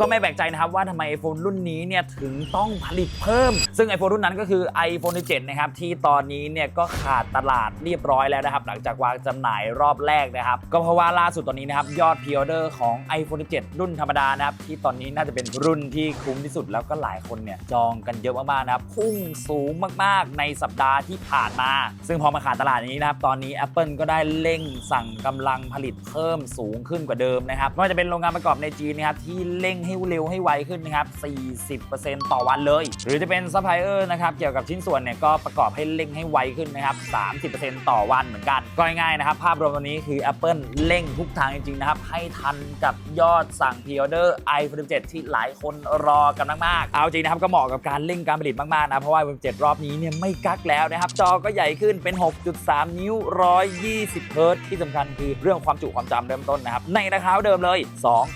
ก็ไม่แปลกใจนะครับว่าทำไม iPhone รุ่นนี้เนี่ยถึงต้องผลิตเพิ่ม ซึ่ง iPhone รุ่นนั้นก็คือ iPhone 7นะครับ ที่ตอนนี้เนี่ยก็ขาดตลาดเรียบร้อยแล้วนะครับ หลังจากวางจำหน่ายรอบแรกนะครับ ก็เพราะว่าล่าสุดตอนนี้นะครับ ยอดพ r ออเดอร์ของ iPhone 7รุ่นธรรมดานะครับ ที่ตอนนี้น่าจะเป็นรุ่นที่คุ้มที่สุดแล้วก็หลายคนเนี่ยจองกันเยอะมากๆนะครับพุ่งสูงมากๆ ในสัปดาห์ที่ผ่านมา ซึ่งพอมาขาดตลาดอย่างนี้นะครับตอนนี้ Apple ก็ได้เร่งสั่งกำลังผลิตเพิ่มสูงขึ้นกว่าเดิมนะครับไม่ว่าจะเป็นโรงงานประกอบในจีนนะครับที่เร่งให้เร็วให้ไวขึ้นนะครับ 40%ต่อวันเลย หรือจะเป็นซัพพลายเออร์นะครับ เกี่ยวกับชิ้นส่วนเนี่ยก็ประกอบให้เร่งให้ไวขึ้นนะครับ 30%ต่อวันเหมือนกัน ก็ง่ายๆนะครับ ภาพรวมตอนนี้คือ Apple เร่งทุกทางจริงๆนะครับ ให้ทันกับยอดสั่งพ r ออเดอร์ iPhone 17 ที่หลายคนรอกันมากๆ เอาจริงนะครับก็เหมาะกับการเร่งการผลิตมากๆนะ เพราะว่า iPhone 17 รอบนี้เนี่ยไม่กักแล้วนะครับ จอก็ใหญ่ขึ้นเป็น 6.3 นิ้ว 120เฮิร์ตซ์ที่สำคัญคือเรื่องความจุความจำเริ่มต้นนะครับในราคาเดิมเลย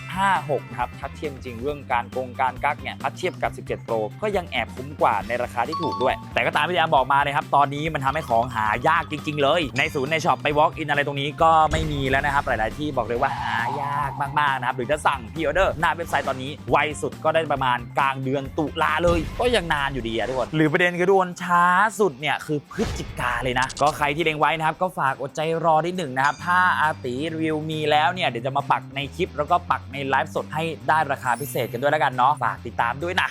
256 นะครับถ้าเทียบจริงเรื่องการโกงการกักเนี่ยถ้าเทียบกับ 17 Pro ก็ยังแอบคุ้มกว่าในราคาที่ถูกด้วย แต่ก็ตามที่อาร์มบอกมาเลยครับ ตอนนี้มันทำให้ของหายากจริง ๆ เลย ในศูนย์ในช็อปไป walk in อะไรตรงนี้ก็ไม่มีแล้วนะครับ หลาย ๆ ที่บอกเลยว่าหายากมาก ๆ นะครับ หรือจะสั่งพ r ออเดอร์หน้าเว็บไซต์ตอนนี้ไวสุดก็ได้ประมาณกลางเดือนตุลาเลย ก็ยังนานอยู่ดีอะทุกคน หรือประเด็นคือโดนช้าสุดเนี่ยคือพฤศจิกาเลยนะ ก็ใครที่เล็งไว้นะครับก็ฝากอดใจรอนิดหนึ่งนะครับ ถ้าอาตีรีวิวมีแล้วเนี่ยเดี๋ยวจะมาปักในคลิปแล้วก็ปักในไลฟ์สดให้ได้ราคาพิเศษกันด้วยแล้วกันเนาะฝากติดตามด้วยนะ